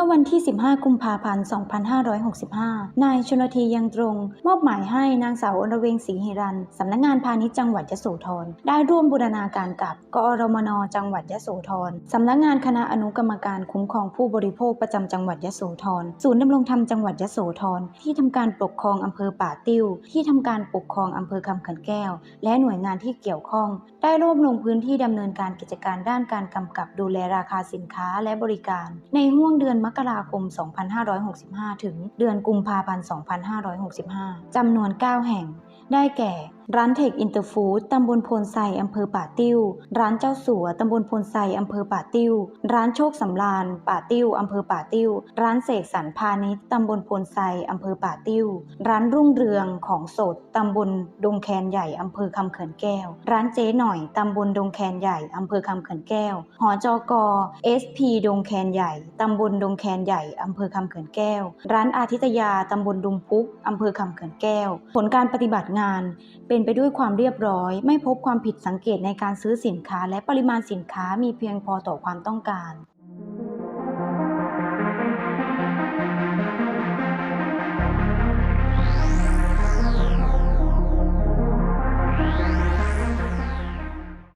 มื่อวันที่ 15 กุมภาพันธ์ 2565 นายชนทียังตรง มอบหมายให้นางสาวอรเวงศรีหิรันสำนักงานพาณิชย์จังหวัดยโสธรได้ร่วมบูรณาการกับกอรมนจังหวัดยโสธรสำนักงานคณะอนุกรรมการคุ้มครองผู้บริโภคประจำจังหวัดยโสธรศูนย์ดำรงธรรมจังหวัดยโสธรที่ทำการปกครองอำเภอป่าติ้ว ที่ทำการปกครองอำเภอคำขันแก้ว และหน่วยงานที่เกี่ยวข้อง ได้ร่วมลงพื้นที่ดำเนินการกิจการด้านการกำกับดูแลราคาสินค้าและบริการ ในห่วงเดือนมกราคม 2565 ถึงเดือนกุมภาพันธ์ 2565 จำนวน 9 แห่ง ได้แก่ ร้านเทคอินเตอร์ฟู้ดตำบลโพนไซอำเภอป่าติ้ว ร้านเจ้าสัวตำบลโพนไซอำเภอป่าติ้ว ร้านโชคสำราญป่าติ้วอำเภอป่าติ้ว ร้านเสกสรรพาณิชย์ตำบลโพนไซอำเภอป่าติ้ว ร้านรุ่งเรืองของสดตำบลดงแคนใหญ่อำเภอคำเขินแก้ว ร้านเจ๊หน่อยตำบลดงแคนใหญ่อำเภอคำเขินแก้ว หอจกเอสพีดงแคนใหญ่ตำบลดงแคนใหญ่อำเภอคำเขินแก้ว ร้านอาทิตยาตำบลดุงพุกอำเภอคำเขินแก้ว ผลการปฏิบัติงานเป็นนไปด้วยความเรียบร้อย ไม่พบความผิดสังเกตในการซื้อสินค้า และปริมาณสินค้ามีเพียงพอต่อความต้องการ